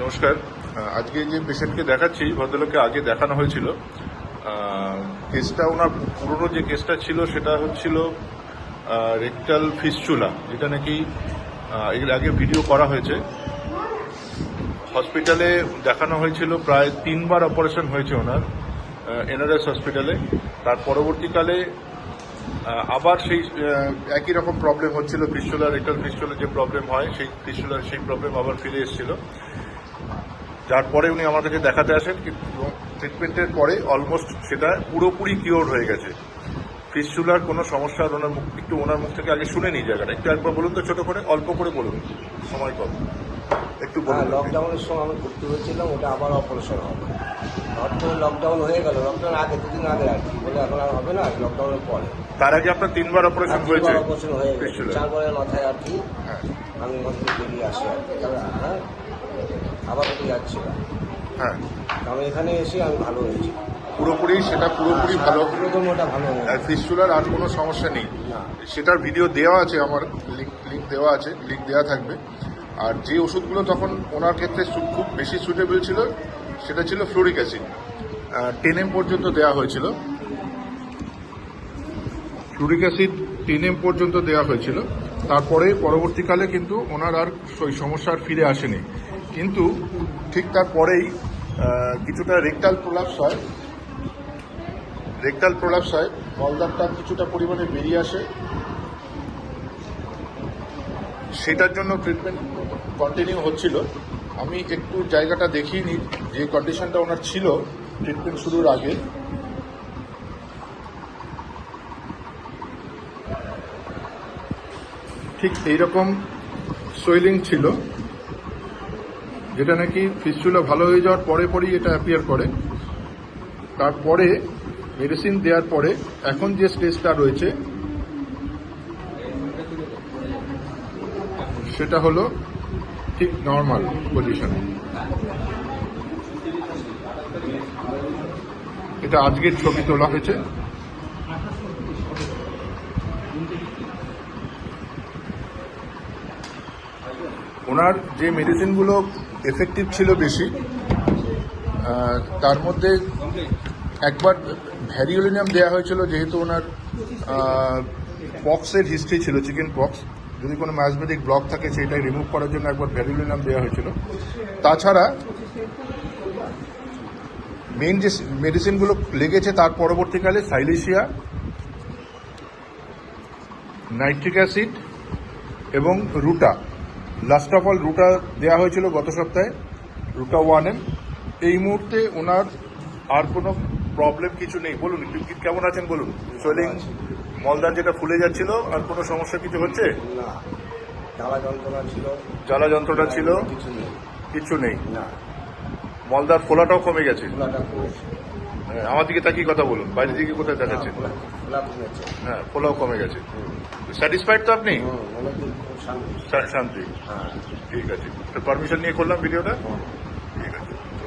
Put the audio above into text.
নমস্কার। আজকে যে পেশেন্টকে দেখাচ্ছি, ভদ্রলোককে আগে দেখানো হয়েছিল। কেসটা ওনার পুরনো যে কেসটা ছিল, সেটা হচ্ছিল রেকটাল ফিসচুলা যেটা নাকি এর আগে ভিডিও করা হয়েছে। হসপিটালে দেখানো হয়েছিল, প্রায় তিনবার অপারেশন হয়েছে ওনার এনআরএস হসপিটালে। তার পরবর্তীকালে আবার সেই একই রকম প্রবলেম হচ্ছিল ফিস্টুলা রেক্টাল ফিস্টুলা যে প্রবলেম হয়, সেই ফিস্টুলার সেই প্রবলেম আবার ফিরে এসেছিল। যার পরে উনি আমাদেরকে দেখাতে আসেন ট্রিটমেন্টের পরে অলমোস্ট সেটা পুরোপুরি কিওর হয়ে গেছে। ফিস্টুলার কোনো সমস্যা ওনার মুখ একটু ওনার মুখ থেকে আগে শুনে নিই জায়গাটা। একটু একবার বলুন তো ছোট করে অল্প করে বলুন। সময় কম। একটু হ্যাঁ বলুন লকডাউনের সময় আমি ঘুরতে হয়েছিলাম ওটা আবার অপারেশন হবে। হঠাৎ করে লকডাউন হয়ে গেল লকডাউন আগে দুদিন আগে আর কি বলে এখন আর হবে না লকডাউনের পরে। তার আগে আপনার তিনবার অপারেশন হয়েছে অপারেশন হয়ে গেছে। চারবারের মাথায় আর কি হ্যাঁ। আমি বেরিয়ে আসি আর কি হ্যাঁ। না হ্যাঁ কারণ এখানে এসে আমি ভালো হয়েছি। পুরোপুরি সেটা পুরোপুরি ভালো। ওটা ভালো আর ফিস্টুলার আর কোনো সমস্যা নেই। সেটার ভিডিও দেওয়া আছে আমার লিঙ্ক লিঙ্ক দেওয়া আছে লিঙ্ক দেওয়া থাকবে। আর যে ওষুধগুলো তখন ওনার ক্ষেত্রে খুব বেশি সুটেবল ছিল সেটা ছিল ফ্লোরিক অ্যাসিড টেন এম পর্যন্ত দেওয়া হয়েছিল। ফ্লুরিক অ্যাসিড টেন এম পর্যন্ত দেওয়া হয়েছিল। তারপরে পরবর্তীকালে কিন্তু ওনার আর ওই সমস্যা আর ফিরে আসেনি। কিন্তু ঠিক তারপরেই কিছুটা রেকটাল প্রলাপস হয়। রেকটাল প্রলাপস হয় মলদারটা কিছুটা পরিমাণে বেরিয়ে আসে। সেটার জন্য ট্রিটমেন্ট কন্টিনিউ হচ্ছিল। আমি একটু জায়গাটা দেখিয়ে নিই, যে কন্ডিশনটা ওনার ছিল ট্রিটমেন্ট শুরুর আগে। ঠিক এইরকম সোয়েলিং ছিল। যেটা নাকি ফিস্টুলা ভালো হয়ে যাওয়ার পরে পরেই এটা অ্যাপিয়ার করে। তারপরে মেডিসিন দেওয়ার পরে এখন যে স্টেজটা রয়েছে, সেটা হলো ঠিক নর্মাল পজিশন এটা আজকের ছবি তোলা হয়েছে। ওনার যে মেডিসিনগুলো এফেক্টিভ ছিল বেশি তার মধ্যে একবার ভ্যারিওলিনাম দেওয়া হয়েছিল যেহেতু ওনার পক্সের হিস্ট্রি ছিল চিকেন পক্স যদি কোনো ম্যাজমেটিক ব্লক থাকে সেটাই রিমুভ করার জন্য একবার ভ্যারিওলিনাম দেওয়া হয়েছিল। তাছাড়া মেন যে মেডিসিনগুলো লেগেছে তার পরবর্তীকালে সাইলেশিয়া নাইট্রিক অ্যাসিড এবং ruta. Last of all ruta দেওয়া হয়েছিল গত সপ্তাহে রুটা ওয়ান এম এই মুহূর্তে ওনার আর কোনো প্রবলেম কিছু নেই। বলুন কেমন আছেন বলুন? সোয়েলিং মলদার যেটা ফুলে যাচ্ছিল আর কোনো সমস্যা কিছু হচ্ছে? না। জ্বালা যন্ত্রণা ছিল। জ্বালা যন্ত্রটা ছিল? কিছু নেই। কিছু নেই। না। মলদার ফোলাটাও কমে গেছে। কমেছে। আমার দিকে তাকিয়ে কথা বলুন বাইরের দিকে কোথায় দেখাচ্ছেন? খোলা খোলা হ্যাঁ পোলাও কমে গেছে। স্যাটিসফাইড তো আপনি? শান্তি। হ্যাঁ। ঠিক আছে। পারমিশন নিয়ে করলাম ভিডিওটা।